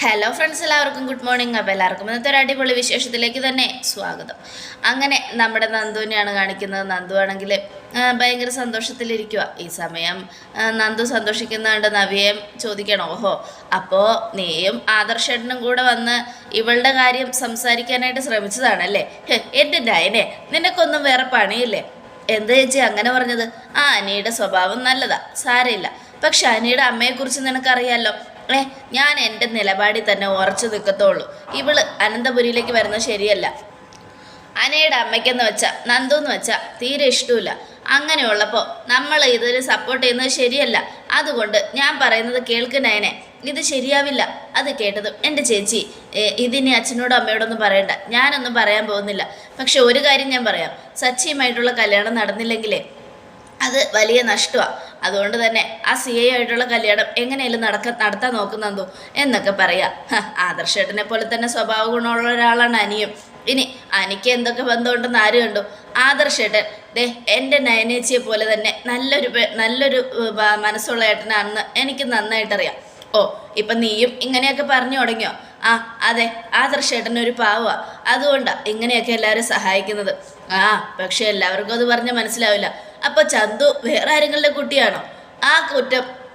Hello friends എല്ലാവർക്കും good morning അപ്പോൾ എല്ലാവർക്കും ഇന്നത്തെ ഒരു അടിപൊളി വിശേഷത്തിലേക്ക് തന്നെ സ്വാഗതം. അങ്ങനെ നമ്മുടെ നന്ദുവിനെയാണ് കാണിക്കുന്നത്. നന്ദു ആണെങ്കിൽ ഭയങ്കര സന്തോഷത്തിലിരിക്കുക ഈ സമയം നന്ദു സന്തോഷിക്കുന്നുണ്ട്. നവിയം ചോദിക്കണം ഓഹോ അപ്പോൾ നീയും ആദർശേട്ടനും കൂടെ വന്ന് ഇവളുടെ കാര്യം സംസാരിക്കാനായിട്ട് ശ്രമിച്ചതാണല്ലേ? എന്റെ ഡയനെ നിനക്കൊന്നും വേറെ പണിയില്ലേ? എന്താ ചേച്ചി അങ്ങനെ പറഞ്ഞത്? ആ അനിയുടെ സ്വഭാവം നല്ലതാ സാരമില്ല. പക്ഷെ അനിയുടെ അമ്മയെക്കുറിച്ച് നിനക്കറിയാലോ? ഏ ഞാൻ എന്റെ നിലപാടിൽ തന്നെ ഉറച്ചു നിൽക്കത്തുള്ളൂ ഇവൾ അനന്തപുരിയിലേക്ക് വരുന്നത് ശരിയല്ല. അനയുടെ അമ്മയ്ക്കെന്ന് വെച്ചാൽ നന്ദു എന്ന് വെച്ചാൽ തീരെ ഇഷ്ടമില്ല അങ്ങനെയുള്ളപ്പോൾ നമ്മൾ ഇതൊരു സപ്പോർട്ട് ചെയ്യുന്നത് ശരിയല്ല. അതുകൊണ്ട് ഞാൻ പറയുന്നത് കേൾക്കുന്നതിനെ ഇത് ശരിയാവില്ല. അത് കേട്ടതും എന്റെ ചേച്ചി ഇതിനി അച്ഛനോടും അമ്മയോടൊന്നും പറയണ്ട. ഞാനൊന്നും പറയാൻ പോകുന്നില്ല. പക്ഷെ ഒരു കാര്യം ഞാൻ പറയാം. സച്ചിയുമായിട്ടുള്ള കല്യാണം നടന്നില്ലെങ്കിലേ അത് വലിയ നഷ്ടമാണ് അതുകൊണ്ട് തന്നെ ആ സി ഐ ആയിട്ടുള്ള കല്യാണം എങ്ങനെയാലും നടക്ക നടത്താൻ നോക്കുന്നതോ എന്നൊക്കെ പറയാം. ആദർശേട്ടനെ പോലെ തന്നെ സ്വഭാവ ഗുണമുള്ള ഒരാളാണ് അനിയും. ഇനി അനിക്ക് എന്തൊക്കെ ബന്ധമുണ്ടെന്ന് ആര് കണ്ടു? ആദർശേട്ടൻ. ദേ എന്റെ നയനേച്ചിയെ പോലെ തന്നെ നല്ലൊരു നല്ലൊരു മനസ്സുള്ള ഏട്ടനാണെന്ന് എനിക്ക് നന്നായിട്ടറിയാം. ഓ ഇപ്പൊ നീയും ഇങ്ങനെയൊക്കെ പറഞ്ഞു തുടങ്ങിയോ? ആ അതെ. ആദർശേട്ടൻ ഒരു പാവമാണ് അതുകൊണ്ടാ ഇങ്ങനെയൊക്കെ എല്ലാവരും സഹായിക്കുന്നത്. ആ പക്ഷെ എല്ലാവർക്കും അത് പറഞ്ഞാൽ മനസ്സിലാവില്ല. അപ്പൊ ചന്തു വേറെ ആരെങ്കിലും കുട്ടിയാണോ? ആ കുറ്റം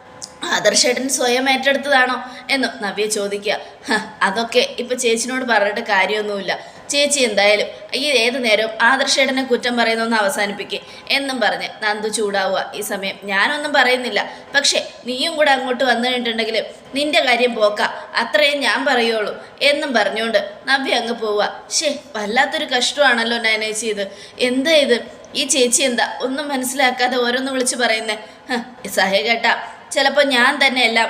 ആദർശേട്ടൻ സ്വയം ഏറ്റെടുത്തതാണോ? എന്ന് നവ്യ ചോദിക്കുക. "ഹ, അതൊക്കെ ഇപ്പൊ ചേച്ചിനോട് പറഞ്ഞിട്ട് കാര്യമൊന്നുമില്ല. ചേച്ചി എന്തായാലും ഈ ഏത് നേരവും ആദർശേട്ടനെ കുറ്റം പറയുന്നൊന്ന് അവസാനിപ്പിക്കുക എന്നും പറഞ്ഞ് നന്ദു ചൂടാവുക. ഈ സമയം ഞാനൊന്നും പറയുന്നില്ല. പക്ഷേ നീയും കൂടെ അങ്ങോട്ട് വന്നു കഴിഞ്ഞിട്ടുണ്ടെങ്കിൽ നിന്റെ കാര്യം പോക്ക. അത്രയും ഞാൻ പറയുള്ളൂ എന്നും പറഞ്ഞുകൊണ്ട് നവ്യ അങ്ങ് പോവുക. ഷേ വല്ലാത്തൊരു കഷ്ടമാണല്ലോ നയനേച്ചി ഇത്. എന്താ ഇത്? ഈ ചേച്ചി എന്താ ഒന്നും മനസ്സിലാക്കാതെ ഓരോന്ന് വിളിച്ച് പറയുന്നേ? സഹ കേട്ടാ. ചിലപ്പോൾ ഞാൻ തന്നെ എല്ലാം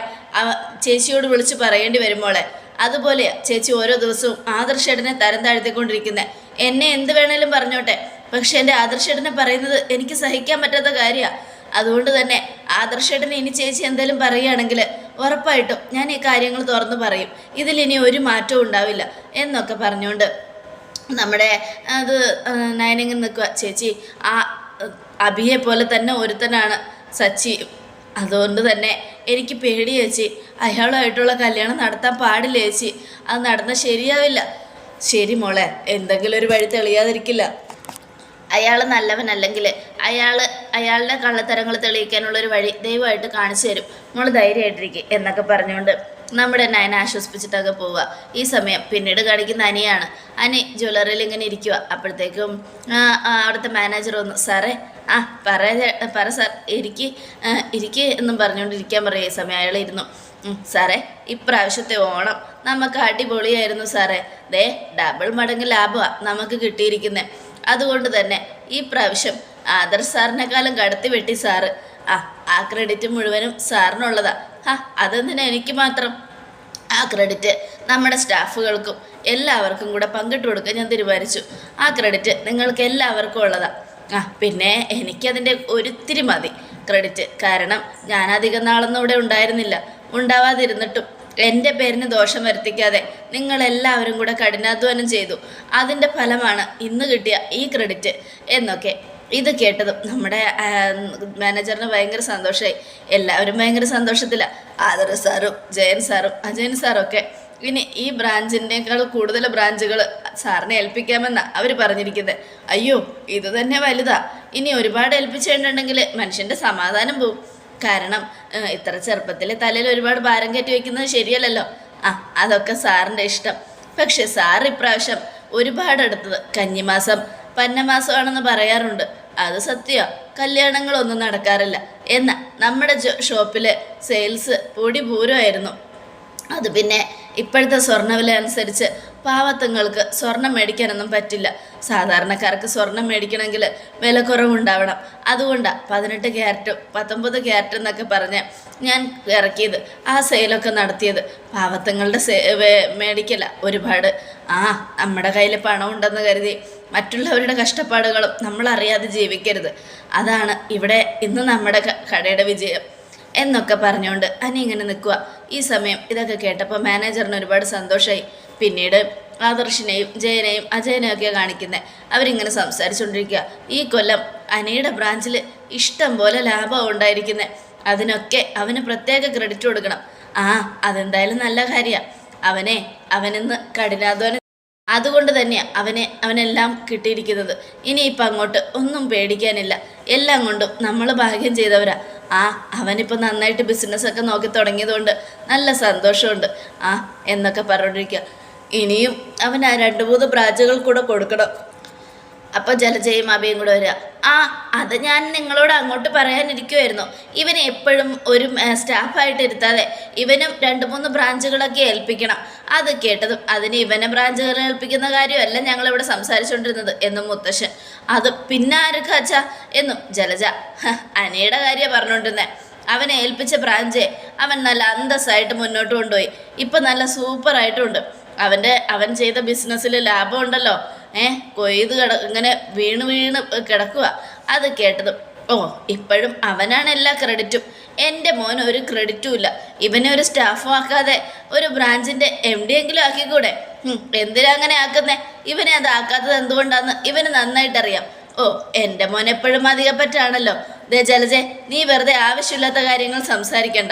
ചേച്ചിയോട് വിളിച്ച് പറയേണ്ടി വരുമ്പോളെ അതുപോലെ ചേച്ചി ഓരോ ദിവസവും ആദർശേട്ടനെ തരം താഴ്ത്തിക്കൊണ്ടിരിക്കുന്നത് എന്നെ എന്ത് വേണേലും പറഞ്ഞോട്ടെ. പക്ഷെ എന്റെ ആദർശേട്ടനെ പറയുന്നത് എനിക്ക് സഹിക്കാൻ പറ്റാത്ത കാര്യമാണ് അതുകൊണ്ട് തന്നെ ആദർശേട്ടനെ ഇനി ചേച്ചി എന്തെങ്കിലും പറയുകയാണെങ്കിൽ ഉറപ്പായിട്ടും ഞാൻ ഈ കാര്യങ്ങൾ തുറന്നു പറയും. ഇതിലിനി ഒരു മാറ്റവും ഉണ്ടാവില്ല എന്നൊക്കെ പറഞ്ഞുകൊണ്ട് നമ്മുടെ അത് നയനങ്ങൾ നിൽക്കുക ചേച്ചി ആ അഭിയെ പോലെ തന്നെ ഒരുത്തനാണ് സച്ചി. അതുകൊണ്ട് തന്നെ എനിക്ക് പേടി ചേച്ചി. അയാളുമായിട്ടുള്ള കല്യാണം നടത്താൻ പാടില്ല ചേച്ചി. അത് നടന്നാൽ ശരിയാവില്ല. ശരി മോളെ എന്തെങ്കിലും ഒരു വഴി തെളിയാതിരിക്കില്ല. അയാൾ നല്ലവനല്ലെങ്കിൽ അയാൾ അയാളുടെ കള്ളത്തരങ്ങൾ തെളിയിക്കാനുള്ളൊരു വഴി ദയവായിട്ട് കാണിച്ചു തരും. മോൾ ധൈര്യമായിട്ടിരിക്കും എന്നൊക്കെ പറഞ്ഞുകൊണ്ട് നമ്മുടെ നയന ആശ്വസിപ്പിച്ചിട്ടൊക്കെ പോവുക. ഈ സമയം പിന്നീട് കാണിക്കുന്ന അനിയാണ്. അനി ജ്വല്ലറിയിൽ ഇങ്ങനെ ഇരിക്കുക അപ്പോഴത്തേക്കും അവിടുത്തെ മാനേജർ വന്നു സാറേ ആ പറ പറ സാർ ഇരിക്കി ഇരിക്ക് എന്നും പറഞ്ഞുകൊണ്ടിരിക്കാൻ പറയും. സമയം അയാൾ ഇരുന്നു. സാറേ ഇപ്രാവശ്യത്തെ ഓണം. നമുക്ക് അടിപൊളിയായിരുന്നു സാറേ. ദേ ഡബിൾ മടങ്ങ് ലാഭമാണ് നമുക്ക് കിട്ടിയിരിക്കുന്നത് അതുകൊണ്ട് തന്നെ ഈ പ്രാവശ്യം ആദർ സാറിനെക്കാളും കടത്തി വെട്ടി സാറ്. ആ ആ ക്രെഡിറ്റ് മുഴുവനും സാറിനുള്ളതാ. ആ അതെന്തിനാ എനിക്ക് മാത്രം? ആ ക്രെഡിറ്റ് നമ്മുടെ സ്റ്റാഫുകൾക്കും എല്ലാവർക്കും കൂടെ പങ്കിട്ട് കൊടുക്കാൻ ഞാൻ തീരുമാനിച്ചു. ആ ക്രെഡിറ്റ് നിങ്ങൾക്ക് എല്ലാവർക്കും ഉള്ളതാ. ആ പിന്നെ എനിക്കതിന്റെ ഒരിത്തിരി മതി. ക്രെഡിറ്റ് കാരണം ഞാൻ അധികം നാളൊന്നും ഇവിടെ ഉണ്ടായിരുന്നില്ല. ഉണ്ടാവാതിരുന്നിട്ടും എന്റെ പേരിന് ദോഷം വരുത്തിക്കാതെ നിങ്ങളെല്ലാവരും കൂടെ കഠിനാധ്വാനം ചെയ്തു. അതിന്റെ ഫലമാണ് ഇന്ന് കിട്ടിയ ഈ ക്രെഡിറ്റ് എന്നൊക്കെ ഇത് കേട്ടതും നമ്മുടെ മാനേജറിന് ഭയങ്കര സന്തോഷമായി എല്ലാവരും ഭയങ്കര സന്തോഷത്തിലാണ് ആദർ സാറും ജയൻ സാറും അജയൻ സാറും ഒക്കെ ഇനി ഈ ബ്രാഞ്ചിനേക്കാൾ കൂടുതൽ ബ്രാഞ്ചുകൾ സാറിനെ ഏൽപ്പിക്കാമെന്നാണ് അവർ പറഞ്ഞിരിക്കുന്നത് അയ്യോ ഇത് തന്നെ വലുതാ. ഇനി ഒരുപാട് ഏൽപ്പിച്ചിട്ടുണ്ടെങ്കിൽ മനുഷ്യന്റെ സമാധാനം പോവും. കാരണം ഇത്ര ചെറുപ്പത്തിൽ തലയിൽ ഒരുപാട് ഭാരം കയറ്റി വയ്ക്കുന്നത് ശരിയല്ലല്ലോ. ആ അതൊക്കെ സാറിന്റെ ഇഷ്ടം. പക്ഷേ സാർ ഇപ്രാവശ്യം ഒരുപാട് എടുത്തത് കഞ്ഞിമാസം പന്നമാസമാണെന്ന് പറയാറുണ്ട്. അത് സത്യം. കല്യാണങ്ങളൊന്നും നടക്കാറില്ല. എന്നാൽ നമ്മുടെ ഷോപ്പിലെ സെയിൽസ് പൊടി പൂരമായിരുന്നു. അത് പിന്നെ ഇപ്പോഴത്തെ സ്വർണവില അനുസരിച്ച് പാവത്തങ്ങൾക്ക് സ്വർണം മേടിക്കാനൊന്നും പറ്റില്ല. സാധാരണക്കാർക്ക് സ്വർണം മേടിക്കണമെങ്കിൽ വില കുറവുണ്ടാവണം അതുകൊണ്ടാണ് പതിനെട്ട് ക്യാരറ്റും പത്തൊമ്പത് ക്യാരറ്റ് എന്നൊക്കെ പറഞ്ഞ് ഞാൻ ഇറക്കിയത് ആ സെയിലൊക്കെ നടത്തിയത്. പാവത്തങ്ങളുടെ സേ മേടിക്കല ഒരുപാട്. ആ നമ്മുടെ കയ്യിൽ പണം ഉണ്ടെന്ന് കരുതി മറ്റുള്ളവരുടെ കഷ്ടപ്പാടുകളും നമ്മളറിയാതെ ജീവിക്കരുത്. അതാണ് ഇവിടെ ഇന്ന് നമ്മുടെ കടയുടെ വിജയം എന്നൊക്കെ പറഞ്ഞുകൊണ്ട് അനി ഇങ്ങനെ നിൽക്കുക ഈ സമയം ഇതൊക്കെ കേട്ടപ്പോൾ മാനേജറിന് ഒരുപാട് സന്തോഷമായി പിന്നീട് ആദർശിനെയും ജയനെയും അജയനെയും ഒക്കെ കാണിക്കുന്നത് അവരിങ്ങനെ സംസാരിച്ചുകൊണ്ടിരിക്കുക ഈ കൊല്ലം അനിയുടെ ബ്രാഞ്ചിൽ ഇഷ്ടം പോലെ ലാഭം ഉണ്ടായിരിക്കുന്നത് അതിനൊക്കെ അവന് പ്രത്യേക ക്രെഡിറ്റ് കൊടുക്കണം. ആ അതെന്തായാലും നല്ല കാര്യമാണ് അവനെ അവനിന്ന് കഠിനാധ്വാനം അതുകൊണ്ട് തന്നെയാണ് അവനെ അവനെല്ലാം കിട്ടിയിരിക്കുന്നത്. ഇനിയിപ്പം അങ്ങോട്ട് ഒന്നും പേടിക്കാനില്ല. എല്ലാം കൊണ്ടും നമ്മൾ ഭാഗ്യം ചെയ്തവരാ. ആ അവനിപ്പോൾ നന്നായിട്ട് ബിസിനസ്സൊക്കെ നോക്കി തുടങ്ങിയതുകൊണ്ട് നല്ല സന്തോഷമുണ്ട്. ആ എന്നൊക്കെ പറഞ്ഞോണ്ടിരിക്കുക ഇനിയും അവൻ ആ രണ്ട് മൂന്ന് ബ്രാഞ്ചുകൾ കൂടെ കൊടുക്കണം. അപ്പോൾ ജലജയും അബിയും കൂടെ വരിക. ആ അത് ഞാൻ നിങ്ങളോട് അങ്ങോട്ട് പറയാനിരിക്കുമായിരുന്നു ഇവൻ എപ്പോഴും ഒരു സ്റ്റാഫായിട്ട് ഇരുത്താതെ ഇവനും രണ്ട് മൂന്ന് ബ്രാഞ്ചുകളൊക്കെ ഏൽപ്പിക്കണം. അത് കേട്ടതും അതിന് ഇവനെ ബ്രാഞ്ചുകൾ ഏൽപ്പിക്കുന്ന കാര്യമല്ല ഞങ്ങളിവിടെ സംസാരിച്ചുകൊണ്ടിരുന്നത് എന്നും മുത്തശ്ശൻ. അത് പിന്നെ ആരൊക്കെ അച്ഛ? എന്നും ജലജ. അനയുടെ കാര്യം പറഞ്ഞുകൊണ്ടിരുന്നേ അവനെ ഏൽപ്പിച്ച ബ്രാഞ്ചെ അവൻ നല്ല അന്തസ്സായിട്ട് മുന്നോട്ട് കൊണ്ടുപോയി. ഇപ്പം നല്ല സൂപ്പറായിട്ടുണ്ട്. അവന്റെ അവൻ ചെയ്ത ബിസിനസ്സിൽ ലാഭം ഉണ്ടല്ലോ ഏ കൊയ്ത് കിട ഇങ്ങനെ വീണ് വീണ് കിടക്കുക അത് കേട്ടതും ഓ ഇപ്പോഴും അവനാണ് എല്ലാ ക്രെഡിറ്റും എന്റെ മോൻ ഒരു ക്രെഡിറ്റും ഇല്ല. ഇവനെ ഒരു സ്റ്റാഫും ആക്കാതെ ഒരു ബ്രാഞ്ചിന്റെ എം ഡി എങ്കിലും ആക്കിക്കൂടെ? എന്തിനാ അങ്ങനെ ആക്കുന്നേ? ഇവനെ അത് ആക്കാത്തത് എന്തുകൊണ്ടാന്ന് ഇവന് നന്നായിട്ടറിയാം. ഓ എന്റെ മോൻ എപ്പോഴും അധികപ്പറ്റാണല്ലോ. ദേ ജലജെ നീ വെറുതെ ആവശ്യമില്ലാത്ത കാര്യങ്ങൾ സംസാരിക്കണ്ട.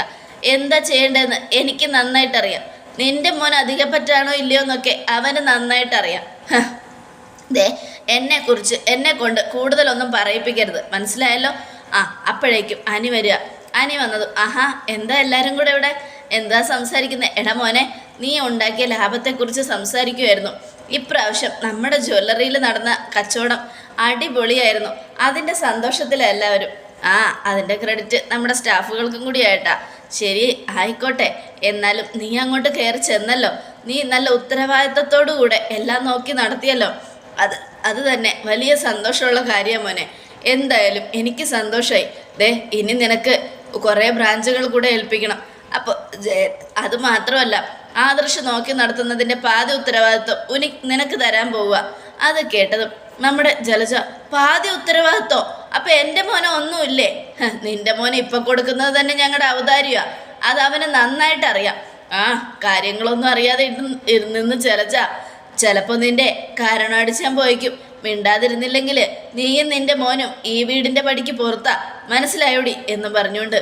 എന്താ ചെയ്യേണ്ടതെന്ന് എനിക്ക് നന്നായിട്ടറിയാം. നിന്റെ മോൻ അധികപ്പറ്റാണോ ഇല്ലയോ എന്നൊക്കെ അവന് നന്നായിട്ടറിയാം. ദേ എന്നെ കുറിച്ച് എന്നെ കൊണ്ട് കൂടുതലൊന്നും പറയിപ്പിക്കരുത്. മനസ്സിലായല്ലോ? ആ അപ്പോഴേക്കും അനി വരിക. അനി വന്നത് ആഹാ എന്താ എല്ലാവരും കൂടെ ഇവിടെ? എന്താ സംസാരിക്കുന്നത് എടാ മോനെ നീ ഉണ്ടാക്കിയ ലാഭത്തെക്കുറിച്ച് സംസാരിക്കുമായിരുന്നു ഇപ്രാവശ്യം നമ്മുടെ ജ്വല്ലറിയിൽ നടന്ന കച്ചവടം അടിപൊളിയായിരുന്നു. അതിന്റെ സന്തോഷത്തിലെല്ലാവരും. ആ അതിന്റെ ക്രെഡിറ്റ് നമ്മുടെ സ്റ്റാഫുകൾക്കും കൂടി ആയിട്ടാ ശരി ആയിക്കോട്ടെ. എന്നാലും നീ അങ്ങോട്ട് കയറി ചെന്നല്ലോ. നീ നല്ല ഉത്തരവാദിത്തത്തോടു കൂടെ എല്ലാം നോക്കി നടത്തിയല്ലോ. അത് അത് തന്നെ വലിയ സന്തോഷമുള്ള കാര്യമാണ് മോനെ. എന്തായാലും എനിക്ക് സന്തോഷമായി ദേ ഇനി നിനക്ക് കുറേ ബ്രാഞ്ചുകൾ കൂടെ ഏൽപ്പിക്കണം. അപ്പോൾ അത് മാത്രമല്ല ആദർശ് നോക്കി നടത്തുന്നതിന്റെ പാതി ഉത്തരവാദിത്വം ഉനി നിനക്ക് തരാൻ പോവുക. അത് കേട്ടതും നമ്മുടെ ജലജ പാതി ഉത്തരവാദിത്വം അപ്പൊ എന്റെ മോനെ ഒന്നുമില്ലേ? നിന്റെ മോനെ ഇപ്പൊ കൊടുക്കുന്നത് തന്നെ ഞങ്ങളുടെ അവതാരിയാ അത് അവന് നന്നായിട്ട് അറിയാം. ആ കാര്യങ്ങളൊന്നും അറിയാതെ ഇരുന്ന് ജലജ ചിലപ്പോൾ നിന്റെ കാരണം അടിച്ചാൻ പോയിക്കും. മിണ്ടാതിരുന്നില്ലെങ്കിൽ നീയും നിന്റെ മോനും ഈ വീടിന്റെ പടിക്ക് പുറത്താ. മനസ്സിലായോടി എന്ന് പറഞ്ഞുകൊണ്ട്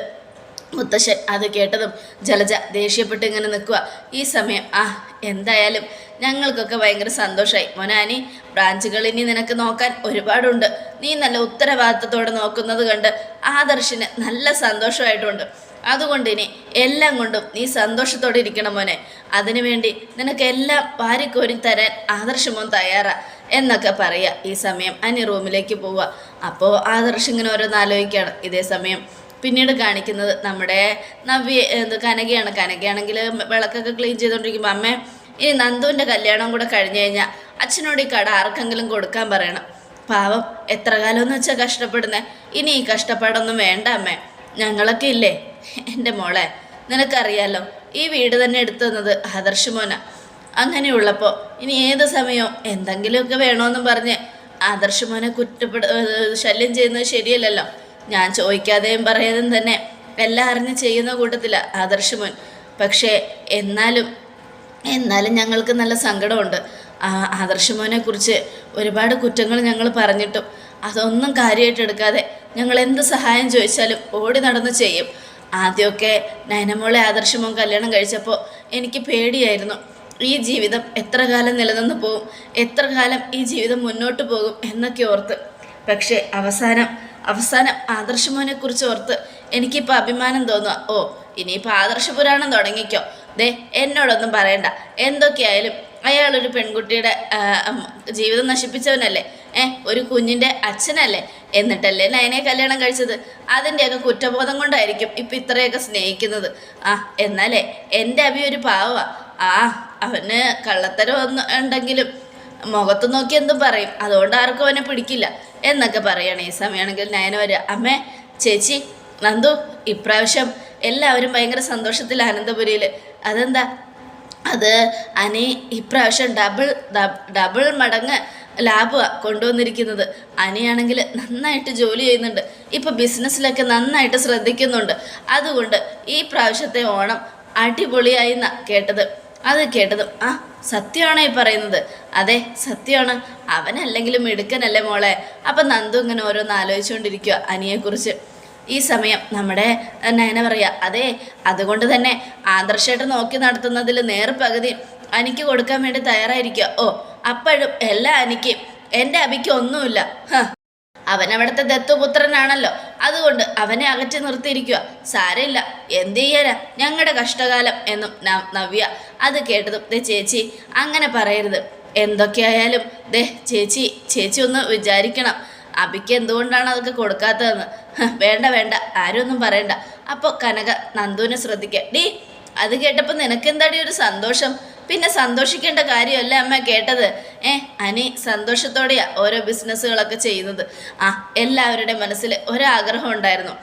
മുത്തശ്ശൻ അത് കേട്ടതും ജലജ ദേഷ്യപ്പെട്ട് ഇങ്ങനെ നിൽക്കുക ഈ സമയം ആ എന്തായാലും ഞങ്ങൾക്കൊക്കെ ഭയങ്കര സന്തോഷമായി മൊനാനി ബ്രാഞ്ചുകൾ ഇനി നിനക്ക് നോക്കാൻ ഒരുപാടുണ്ട്. നീ നല്ല ഉത്തരവാദിത്തത്തോടെ നോക്കുന്നത് കണ്ട് ആദർശിന് നല്ല സന്തോഷമായിട്ടുണ്ട്. അതുകൊണ്ട് ഇനി എല്ലാം കൊണ്ടും നീ സന്തോഷത്തോടെ ഇരിക്കണം മോനെ. അതിനുവേണ്ടി നിനക്ക് എല്ലാം വാരിക്കോരി തരാൻ ആദർശമോൻ തയ്യാറാ എന്നൊക്കെ പറയുക ഈ സമയം അനി റൂമിലേക്ക് പോവുക. അപ്പോൾ ആദർശ് ഇങ്ങനെ ഓരോന്ന് ആലോചിക്കുകയാണ് ഇതേ സമയം പിന്നീട് കാണിക്കുന്നത് നമ്മുടെ നവ്യ എന്ത് കനകയാണ്. കനകയാണെങ്കിൽ വിളക്കൊക്കെ ക്ലീൻ ചെയ്തുകൊണ്ടിരിക്കുമ്പോൾ അമ്മേ ഇനി നന്ദുവിന്റെ കല്യാണം കൂടെ കഴിഞ്ഞു കഴിഞ്ഞാൽ അച്ഛനോട് ഈ കട ആർക്കെങ്കിലും കൊടുക്കാൻ പറയണം. പാവം എത്ര കാലമെന്ന് വെച്ചാൽ കഷ്ടപ്പെടുന്നേ? ഇനി ഈ കഷ്ടപ്പാടൊന്നും വേണ്ട അമ്മേ. ഞങ്ങളൊക്കെ ഇല്ലേ? എന്റെ മോളെ നിനക്കറിയാലോ ഈ വീട് തന്നെ എടുത്തു തന്നത് ആദർശ് മോന. അങ്ങനെയുള്ളപ്പോൾ ഇനി ഏത് സമയവും എന്തെങ്കിലുമൊക്കെ വേണമെന്നും പറഞ്ഞ് ആദർശ് മോനെ കുറ്റപ്പെടു ശല്യം ചെയ്യുന്നത് ശരിയല്ലല്ലോ. ഞാൻ ചോദിക്കാതെയും പറയാതെയും തന്നെ. എല്ലാം അറിഞ്ഞ് ചെയ്യുന്ന കൂട്ടത്തില ആദർശ് പക്ഷേ എന്നാലും എന്നാലും ഞങ്ങൾക്ക് നല്ല സങ്കടമുണ്ട്. ആദർശ് മോനെ കുറിച്ച് ഒരുപാട് കുറ്റങ്ങൾ ഞങ്ങൾ പറഞ്ഞിട്ടും അതൊന്നും കാര്യമായിട്ട് എടുക്കാതെ ഞങ്ങൾ എന്ത് സഹായം ചോദിച്ചാലും ഓടി നടന്ന് ചെയ്യും. ആദ്യമൊക്കെ നയനമോളെ ആദർശമോൻ കല്യാണം കഴിച്ചപ്പോൾ എനിക്ക് പേടിയായിരുന്നു. ഈ ജീവിതം എത്ര കാലം നിലനിന്ന് പോകും എത്ര കാലം ഈ ജീവിതം മുന്നോട്ട് പോകും എന്നൊക്കെ ഓർത്ത്. പക്ഷേ അവസാനം അവസാനം ആദർശമോനെ കുറിച്ച് ഓർത്ത് എനിക്കിപ്പോൾ അഭിമാനം തോന്നുക ഓ ഇനിയിപ്പോൾ ആദർശ പുരാണം തുടങ്ങിക്കോ. ദേ എന്നോടൊന്നും പറയണ്ട. എന്തൊക്കെയായാലും അയാളൊരു പെൺകുട്ടിയുടെ ജീവിതം നശിപ്പിച്ചവനല്ലേ? ഏ ഒരു കുഞ്ഞിന്റെ അച്ഛനല്ലേ? എന്നിട്ടല്ലേ നയനെ കല്യാണം കഴിച്ചത്? അതിന്റെയൊക്കെ കുറ്റബോധം കൊണ്ടായിരിക്കും ഇപ്പം ഇത്രയൊക്കെ സ്നേഹിക്കുന്നത്. ആ എന്നാലേ എന്റെ അഭി ഒരു പാവ ആ അവന് കള്ളത്തരം ഒന്ന് ഉണ്ടെങ്കിലും മുഖത്ത് നോക്കി എന്തും പറയും. അതുകൊണ്ട് ആർക്കും അവനെ പിടിക്കില്ല. എന്നൊക്കെ പറയണേ ഈ സമയമാണെങ്കിൽ നയന വരിക. അമ്മേ ചേച്ചി നന്ദു ഇപ്രാവശ്യം എല്ലാവരും ഭയങ്കര സന്തോഷത്തിൽ ആനന്ദപുരിയിൽ അതെന്താ? അത് അനി ഇപ്രാവശ്യം ഡബിൾ ഡബിൾ മടങ്ങ് ലാഭമാണ് കൊണ്ടുവന്നിരിക്കുന്നത്. അനിയാണെങ്കിൽ നന്നായിട്ട് ജോലി ചെയ്യുന്നുണ്ട്. ഇപ്പം ബിസിനസ്സിലൊക്കെ നന്നായിട്ട് ശ്രദ്ധിക്കുന്നുണ്ട്. അതുകൊണ്ട് ഈ പ്രാവശ്യത്തെ ഓണം അടിപൊളിയായി കേട്ടത്. അത് കേട്ടതും ആ സത്യമാണോ ഈ പറയുന്നത്. അതെ സത്യമാണ്. അവനല്ലെങ്കിലും മിടുക്കനല്ലേ മോളെ. അപ്പം നന്ദു ഇങ്ങനെ ഓരോന്ന് ആലോചിച്ചുകൊണ്ടിരിക്കുക അനിയെക്കുറിച്ച്. ഈ സമയം നമ്മുടെ നയന പറയുക അതെ അതുകൊണ്ട് തന്നെ ആദർശമായിട്ട് നോക്കി നടത്തുന്നതിൽ നേർ പകുതി അനിക്ക് കൊടുക്കാൻ വേണ്ടി തയ്യാറായിരിക്കുക ഓ അപ്പോഴും എല്ലാ അനിക്കും എന്റെ അബിക്ക് ഒന്നുമില്ല. അവിടുത്തെ ദത്തുപുത്രനാണല്ലോ. അതുകൊണ്ട് അവനെ അകറ്റി നിർത്തിയിരിക്കുക. സാരമില്ല. എന്ത് ചെയ്യാനാ? ഞങ്ങളുടെ കഷ്ടകാലം എന്നും നവ്യ അത് കേട്ടതും ദേ ചേച്ചി അങ്ങനെ പറയരുത്. എന്തൊക്കെയായാലും ദേ ചേച്ചി ചേച്ചി ഒന്ന് വിചാരിക്കണം. അബിക്ക് എന്തുകൊണ്ടാണ് അതൊക്കെ കൊടുക്കാത്തതെന്ന്? വേണ്ട വേണ്ട. ആരും ഒന്നും പറയണ്ട. അപ്പോൾ കനക നന്ദുവിനെ ശ്രദ്ധിക്കുക ഡീ അത് കേട്ടപ്പോൾ നിനക്കെന്താടി ഒരു സന്തോഷം? പിന്നെ സന്തോഷിക്കേണ്ട കാര്യമല്ല അമ്മ കേട്ടത്. ഏ അനി സന്തോഷത്തോടെയാ ഓരോ ബിസിനസ്സുകളൊക്കെ ചെയ്യുന്നത്. ആ എല്ലാവരുടെ മനസ്സിൽ ഒരാഗ്രഹം ഉണ്ടായിരുന്നു.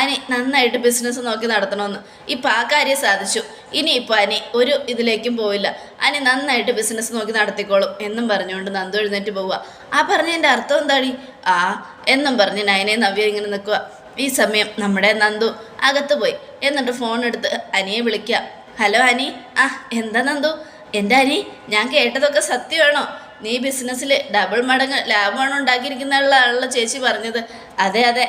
അനി നന്നായിട്ട് ബിസിനസ് നോക്കി നടത്തണമെന്ന്. ഇപ്പം ആ കാര്യം സാധിച്ചു. ഇനി ഇപ്പം അനി ഒരു ഇതിലേക്കും പോവില്ല. അനി നന്നായിട്ട് ബിസിനസ് നോക്കി നടത്തിക്കോളും എന്നും പറഞ്ഞുകൊണ്ട് നന്ദു എഴുന്നേറ്റ് പോവുക. ആ പറഞ്ഞതിന്റെ അർത്ഥം എന്താണ് ആ എന്നും പറഞ്ഞ് നയനെ നവ്യ ഇങ്ങനെ നിൽക്കുക. ഈ സമയം നമ്മുടെ നന്ദു അകത്ത് പോയി. എന്നിട്ട് ഫോൺ എടുത്ത് അനിയെ വിളിക്കുക. ഹലോ അനി. ആ എന്താ നന്ദു? എന്റെ ഞാൻ കേട്ടതൊക്കെ സത്യമാണോ? നീ ബിസിനസ്സിൽ ഡബിൾ മടങ്ങ് ലാഭമാണ് ഉണ്ടാക്കിയിരിക്കുന്ന ആളുള്ള ചേച്ചി പറഞ്ഞത്. അതെ അതെ.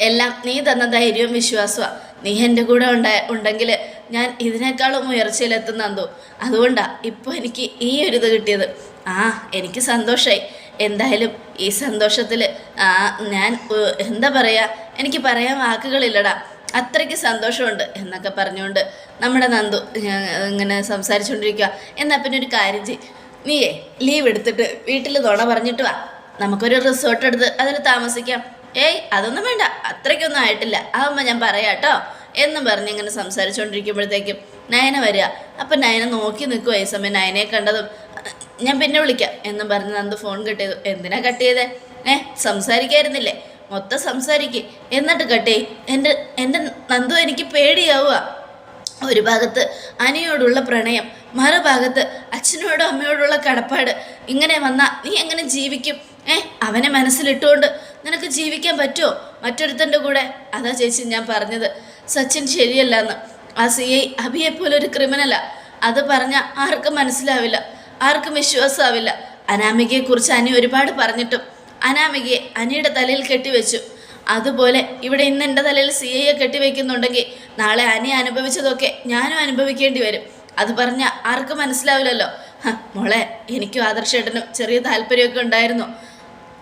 എല്ലാം നീ തന്ന ധൈര്യവും വിശ്വാസമാണ് നീ എന്റെ കൂടെ ഉണ്ടായ ഉണ്ടെങ്കിൽ ഞാൻ ഇതിനേക്കാളും ഉയർച്ചയിലെത്തുന്നതോ അതുകൊണ്ടാണ് ഇപ്പോൾ എനിക്ക് ഈ ഒരു ഇത് കിട്ടിയത്. ആ എനിക്ക് സന്തോഷമായി എന്തായാലും ഈ സന്തോഷത്തിൽ ഞാൻ എന്താ പറയുക എനിക്ക് പറയാൻ വാക്കുകളില്ലടാ. അത്രയ്ക്ക് സന്തോഷമുണ്ട് എന്നൊക്കെ പറഞ്ഞുകൊണ്ട് നമ്മുടെ നന്ദു ഇങ്ങനെ സംസാരിച്ചുകൊണ്ടിരിക്കുക എന്നാൽ പിന്നെ ഒരു കാര്യം ചെയ് നീയേ ലീവ് എടുത്തിട്ട് വീട്ടിൽ തുണ പറഞ്ഞിട്ട് വാ. നമുക്കൊരു റിസോർട്ട് എടുത്ത് അതിൽ താമസിക്കാം. ഏയ് അതൊന്നും വേണ്ട. അത്രയ്ക്കൊന്നും ആയിട്ടില്ല. ആവുമ്പോൾ ഞാൻ പറയാം കേട്ടോ. എന്നും പറഞ്ഞ് ഇങ്ങനെ സംസാരിച്ചുകൊണ്ടിരിക്കുമ്പോഴത്തേക്കും നയന വരിക. അപ്പം നയന നോക്കി നിൽക്കുക ഈ സമയം നയനയെ കണ്ടതും. ഞാൻ പിന്നെ വിളിക്കാം. എന്നും പറഞ്ഞ് നന്ദു ഫോൺ കട്ട് ചെയ്തു. എന്തിനാ കട്ട് ചെയ്തേ? ഏഹ് സംസാരിക്കായിരുന്നില്ലേ? മൊത്തം സംസാരിക്കേ. എന്നിട്ട് കട്ടേ എന്റെ എന്റെ നന്ദു എനിക്ക് പേടിയാവുക. ഒരു ഭാഗത്ത് അനിയോടുള്ള പ്രണയം മറുഭാഗത്ത് അച്ഛനോടും അമ്മയോടുള്ള കടപ്പാട്. ഇങ്ങനെ വന്നാൽ നീ എങ്ങനെ ജീവിക്കും? ഏ അവനെ മനസ്സിലിട്ടുകൊണ്ട് നിനക്ക് ജീവിക്കാൻ പറ്റുമോ മറ്റൊരുത്തന്റെ കൂടെ? അതാ ചേച്ചി ഞാൻ പറഞ്ഞത്. സച്ചിൻ ശരിയല്ല എന്ന് ആ സി ഐ അഭിയെ പോലെ ഒരു ക്രിമിനലാ. അത് പറഞ്ഞാൽ ആർക്കും മനസ്സിലാവില്ല. ആർക്കും വിശ്വാസമാവില്ല. അനാമികയെക്കുറിച്ച് അനി ഒരുപാട് പറഞ്ഞിട്ടും അനാമികയെ അനിയുടെ തലയിൽ കെട്ടിവെച്ചു. അതുപോലെ ഇവിടെ ഇന്ന് എന്റെ തലയിൽ സി ഐയെ കെട്ടിവെക്കുന്നുണ്ടെങ്കിൽ നാളെ അനി അനുഭവിച്ചതൊക്കെ ഞാനും അനുഭവിക്കേണ്ടി വരും. അത് പറഞ്ഞ ആർക്കും മനസ്സിലാവില്ലല്ലോ. മോളെ എനിക്കും ആദർശേട്ടനും ചെറിയ താല്പര്യമൊക്കെ ഉണ്ടായിരുന്നു.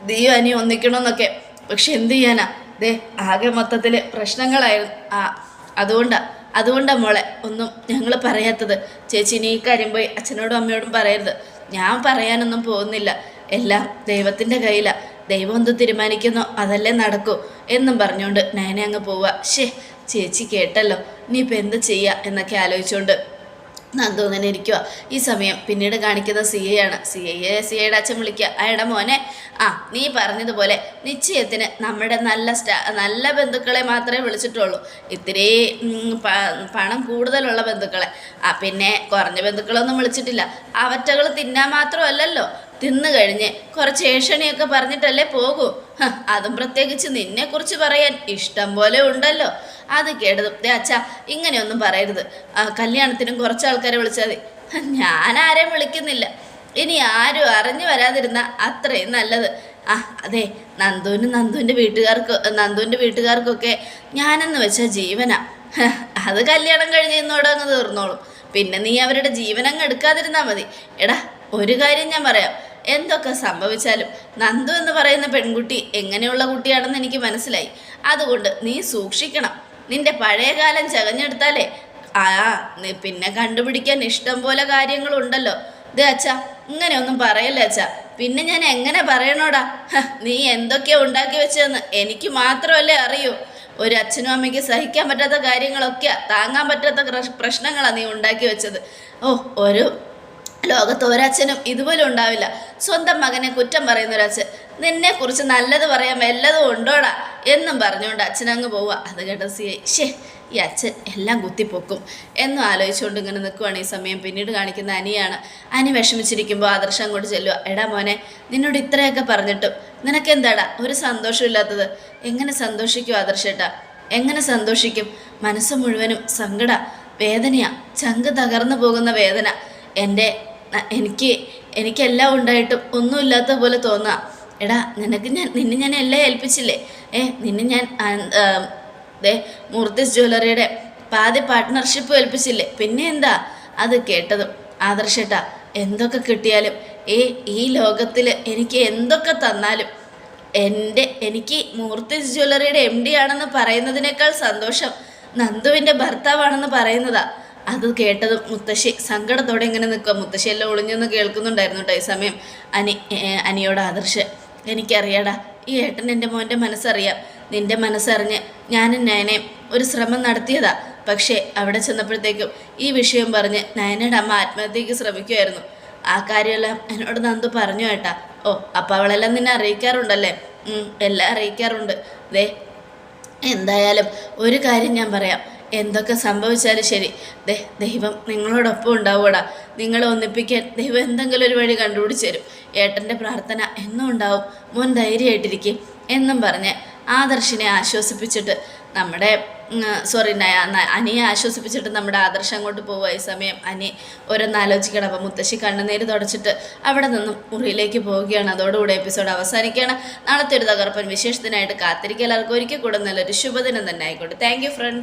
നീയും അനി ഒന്നിക്കണമെന്നൊക്കെ. പക്ഷെ എന്ത് ചെയ്യാനാ? ദേ ആകെ മൊത്തത്തിൽ പ്രശ്നങ്ങളായിരുന്നു. ആ അതുകൊണ്ടാ അതുകൊണ്ടാ മോളെ ഒന്നും ഞങ്ങൾ പറയാത്തത്. ചേച്ചി ഇനി ഈ കാര്യം പോയി അച്ഛനോടും അമ്മയോടും പറയരുത്. ഞാൻ പറയാനൊന്നും പോകുന്നില്ല. എല്ലാം ദൈവത്തിന്റെ കയ്യിലാണ് ദൈവം എന്ത് തീരുമാനിക്കുന്നു അതല്ലേ നടക്കൂ എന്നും പറഞ്ഞുകൊണ്ട് നയനെ അങ്ങ് പോവുക. ഷേ ചേച്ചി കേട്ടല്ലോ. ഇനിയിപ്പോൾ എന്ത് ചെയ്യുക എന്നൊക്കെ ആലോചിച്ചുകൊണ്ട് നന്ദു അങ്ങനെ ഇരിക്കുക ഈ സമയം പിന്നീട് കാണിക്കുന്ന സി എ ആണ്. സി എയെ സി എയുടെ അച്ഛൻ വിളിക്കുക. അയാടെ മോനെ. ആ നീ പറഞ്ഞതുപോലെ നിശ്ചയത്തിന് നമ്മുടെ നല്ല സ്റ്റാ നല്ല ബന്ധുക്കളെ മാത്രമേ വിളിച്ചിട്ടുള്ളൂ. ഇത്തിരി പണം കൂടുതലുള്ള ബന്ധുക്കളെ. ആ പിന്നെ കുറഞ്ഞ ബന്ധുക്കളൊന്നും വിളിച്ചിട്ടില്ല. അവറ്റകൾ തിന്നാൻ മാത്രമല്ലല്ലോ. തിന്നു കഴിഞ്ഞ്. കുറച്ച് ഏഷണിയൊക്കെ പറഞ്ഞിട്ടല്ലേ പോകൂ. അതും പ്രത്യേകിച്ച് നിന്നെക്കുറിച്ച് പറയാൻ ഇഷ്ടം പോലെ ഉണ്ടല്ലോ. അത് കേട്ടതും ദേ അച്ഛാ ഇങ്ങനെയൊന്നും പറയരുത്. കല്യാണത്തിനും കുറച്ച് ആൾക്കാരെ വിളിച്ചാൽ മതി. ഞാൻ ആരെയും വിളിക്കുന്നില്ല. ഇനി ആരും അറിഞ്ഞു വരാതിരുന്ന അത്രയും നല്ലത്. ആ അതെ നന്ദുവിനും നന്ദുവിന്റെ വീട്ടുകാർക്ക് നന്ദുവിന്റെ വീട്ടുകാർക്കൊക്കെ ഞാനെന്ന് വെച്ചാൽ ജീവനാ. അത് കല്യാണം കഴിഞ്ഞ് ഇന്നോടെ അങ്ങ് തീർന്നോളും. പിന്നെ നീ അവരുടെ ജീവനങ്ങ് എടുക്കാതിരുന്നാൽ മതി. എടാ ഒരു കാര്യം ഞാൻ പറയാം. എന്തൊക്കെ സംഭവിച്ചാലും നന്ദു എന്ന് പറയുന്ന പെൺകുട്ടി എങ്ങനെയുള്ള കുട്ടിയാണെന്ന് എനിക്ക് മനസ്സിലായി. അതുകൊണ്ട് നീ സൂക്ഷിക്കണം. നിന്റെ പഴയകാലം ചകഞ്ഞെടുത്താലേ ആ പിന്നെ കണ്ടുപിടിക്കാൻ ഇഷ്ടം പോലെ കാര്യങ്ങളുണ്ടല്ലോ. ഇത് അച്ഛാ ഇങ്ങനെയൊന്നും പറയല്ല അച്ഛാ. പിന്നെ ഞാൻ എങ്ങനെ പറയണോടാ? നീ എന്തൊക്കെയാ ഉണ്ടാക്കി വെച്ചതെന്ന് എനിക്ക് മാത്രമല്ലേ അറിയൂ. ഒരു അച്ഛനും അമ്മയ്ക്ക് സഹിക്കാൻ പറ്റാത്ത കാര്യങ്ങളൊക്കെയാ താങ്ങാൻ പറ്റാത്ത പ്രശ്- പ്രശ്നങ്ങളാണ് നീ ഉണ്ടാക്കി വെച്ചത്. ഓ ഒരു ലോകത്ത് ഒരച്ഛനും ഇതുപോലെ ഉണ്ടാവില്ല. സ്വന്തം മകനെ കുറ്റം പറയുന്ന ഒരച്ഛൻ നിന്നെ കുറിച്ച് നല്ലത് പറയാൻ വല്ലതും ഉണ്ടോടാ? എന്നും പറഞ്ഞുകൊണ്ട് അച്ഛനങ്ങ് പോവുക. അത് കേട്ട സി ഐ ഷേ ഈ അച്ഛൻ എല്ലാം കുത്തിപ്പൊക്കും. എന്നും ആലോചിച്ചുകൊണ്ട് ഇങ്ങനെ നിൽക്കുവാണ് ഈ സമയം. പിന്നീട് കാണിക്കുന്ന അനിയാണ് അനി വിഷമിച്ചിരിക്കുമ്പോൾ ആദർശം അങ്ങോട്ട് ചെല്ലുക എടാ മോനെ നിന്നോട് ഇത്രയൊക്കെ പറഞ്ഞിട്ടും നിനക്കെന്താടാ ഒരു സന്തോഷമില്ലാത്തത് എങ്ങനെ സന്തോഷിക്കും ആദർശേട്ടാ എങ്ങനെ സന്തോഷിക്കും? മനസ്സ് മുഴുവനും സങ്കട വേദനയാ ചങ്ക് തകർന്നു പോകുന്ന വേദന. എന്റെ എനിക്ക് എനിക്കെല്ലാം ഉണ്ടായിട്ടും ഒന്നുമില്ലാത്ത പോലെ തോന്നാം. എടാ നിനക്ക് ഞാൻ നിന്നെ ഞാൻ എല്ലാം ഏൽപ്പിച്ചില്ലേ? ഏ നിന്നെ ഞാൻ ദേ മൂർത്തിസ് ജ്വല്ലറിയുടെ പാതി പാർട്ട്ണർഷിപ്പ് ഏൽപ്പിച്ചില്ലേ? പിന്നെ എന്താ? അത് കേട്ടതും ആദർശേട്ടാ എന്തൊക്കെ കിട്ടിയാലും ഏ ഈ ലോകത്തിൽ എനിക്ക് എന്തൊക്കെ തന്നാലും എന്റെ എനിക്ക് മൂർത്തിസ് ജ്വല്ലറിയുടെ എം ഡി ആണെന്ന് പറയുന്നതിനേക്കാൾ സന്തോഷം നന്ദുവിന്റെ ഭർത്താവാണെന്ന് പറയുന്നതാ. അത് കേട്ടതും മുത്തശ്ശി സങ്കടത്തോടെ ഇങ്ങനെ നിൽക്കുക. മുത്തശ്ശി എല്ലാം ഒളിഞ്ഞെന്ന് കേൾക്കുന്നുണ്ടായിരുന്നു കേട്ടോ ഈ സമയം. അനി അനിയോട് ആദർശ് എനിക്കറിയാടാ ഈ ഏട്ടൻ എന്റെ മോന്റെ മനസ്സറിയാം. നിന്റെ മനസ്സറിഞ്ഞ് ഞാനും നയനയും ഒരു ശ്രമം നടത്തിയതാ. പക്ഷേ അവിടെ ചെന്നപ്പോഴത്തേക്കും ഈ വിഷയം പറഞ്ഞ് നയനയുടെ അമ്മ ആത്മഹത്യക്ക് ശ്രമിക്കുമായിരുന്നു ആ കാര്യമെല്ലാം എന്നോട് നന്ദു പറഞ്ഞു കേട്ടാ. ഓ അപ്പം അവളെല്ലാം നിന്നെ അറിയിക്കാറുണ്ടല്ലേ? എല്ലാം അറിയിക്കാറുണ്ട്. ദേ എന്തായാലും ഒരു കാര്യം ഞാൻ പറയാം. എന്തൊക്കെ സംഭവിച്ചാലും ശരി. ദേ ദൈവം നിങ്ങളോടൊപ്പം ഉണ്ടാവൂടാ നിങ്ങളെ ഒന്നിപ്പിക്കാൻ ദൈവം എന്തെങ്കിലും ഒരു വഴി കണ്ടുപിടിച്ച് തരും. ഏട്ടന്റെ പ്രാർത്ഥന എന്നും ഉണ്ടാവും. മോൻ ധൈര്യമായിട്ടിരിക്കും എന്നും പറഞ്ഞ് ആദർശിനെ ആശ്വസിപ്പിച്ചിട്ട് നമ്മുടെ സോറി അനിയെ ആശ്വസിപ്പിച്ചിട്ട് നമ്മുടെ ആദർശം അങ്ങോട്ട് പോവുക ഈ സമയം. അനി ഓരോന്ന് ആലോചിക്കണം. അപ്പം മുത്തശ്ശി കണ്ണുനീര് തുടച്ചിട്ട് അവിടെ നിന്നും മുറിയിലേക്ക് പോവുകയാണ്. അതോടുകൂടെ എപ്പിസോഡ് അവസാനിക്കുകയാണ്. നാളത്തെ ഒരു തകർപ്പൻ വിശേഷത്തിനായിട്ട് കാത്തിരിക്കുക. എല്ലാവർക്കും ഒരിക്കൽ കൂടെ നല്ലൊരു ശുഭദിനം തന്നെ ആയിക്കോട്ടെ. Thank friends